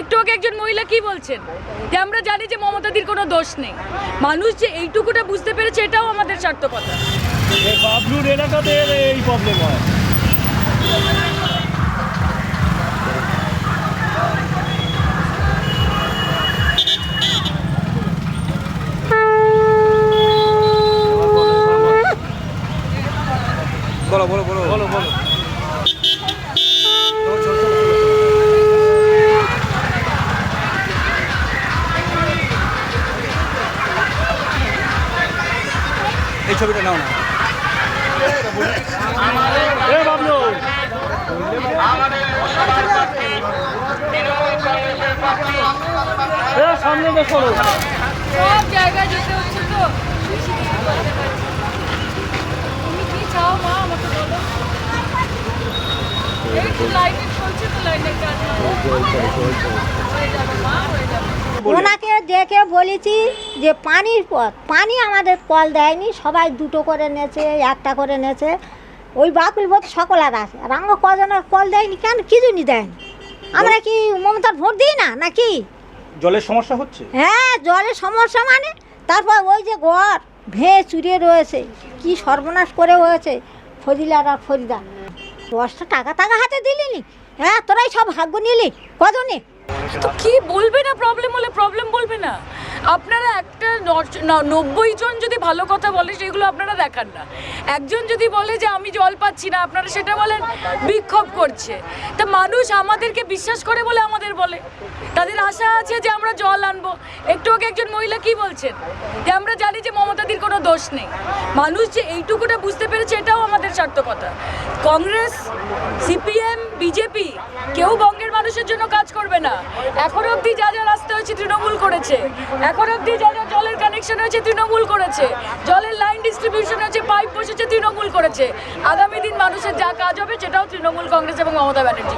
একটু আগে একজন মহিলা কি বলছেন? যে আমরা জানি যে মমতাদির কোনো দোষ নেই। মানুষ যে এইটুকুটা বুঝতে পেরেছে এটাও আমাদের সার্থকতা। এই বাবলুর এলাকাতে এই প্রবলেম হয়। বলো বলো বলো। বলো বলো। ছবিটা নাও না। এ বাবলু। এ সামনে দেখো। সব জায়গায় যেতে হচ্ছে তো। তুমি কি চাও মা আমাকে বলো? এই তো লাইনে চলছে তো লাইনের কাজ হয়ে যাবে মা হয়ে যাবে। ওনাকে ডেকে বলেছি যে পানির পথ পানি আমাদের কল দেয়নি সবাই দুটো করে নেছে একটা করে নেছে। ওই বাকুল ভোট সকলের আছে। আর আমরা কজনের কল দেয়নি কেন? কি জন্য দেয়নি। আমরা কি মমতার ভোট দিই না নাকি? জলের সমস্যা হচ্ছে? হ্যাঁ জলের সমস্যা মানে? তারপর ওই যে ঘর ভেঁ চুরিয়ে রয়েছে কি সর্বনাশ করে হয়েছে ফজিলার আর ফরিদা দশটা টাকা টাকা হাতে দিলি নি হ্যাঁ তোরাই সব ভাগ্য নিলি। কজনে? তো কি বলবে না? প্রবলেম হলে প্রবলেম বলবে না। আপনারা একটা নব্বই জন যদি ভালো কথা বলে, সেগুলো আপনারা দেখান না। একজন যদি বলে যে, আমি জল পাচ্ছি না, আপনারা সেটা বলেন, বিক্ষোভ করছে। তা মানুষ আমাদেরকে বিশ্বাস করে বলে আমাদের বলে। তাদের আশা আছে যে, আমরা জল আনব। একটু আগে একজন মহিলা কি বলছেন? যে, আমরা জানি যে মমতাদির কোনো দোষ নেই। মানুষ যে এইটুকুটা বুঝতে পেরেছে, এটাও আমাদের সার্থকতা। কংগ্রেস, সিপিএম, বিজেপি কেউ বঙ্গের মানুষের জন্য কাজ করবে না। এখন অবধি যা যা রাস্তা হয়েছে তৃণমূল করেছে। এখন অবধি যা যা জলের কানেকশন হয়েছে তৃণমূল করেছে। জলের লাইন ডিস্ট্রিবিউশন হয়েছে পাইপ বসেছে, তৃণমূল করেছে। আগামী দিন মানুষের যা কাজ হবে সেটাও তৃণমূল কংগ্রেস এবং মমতা ব্যানার্জি।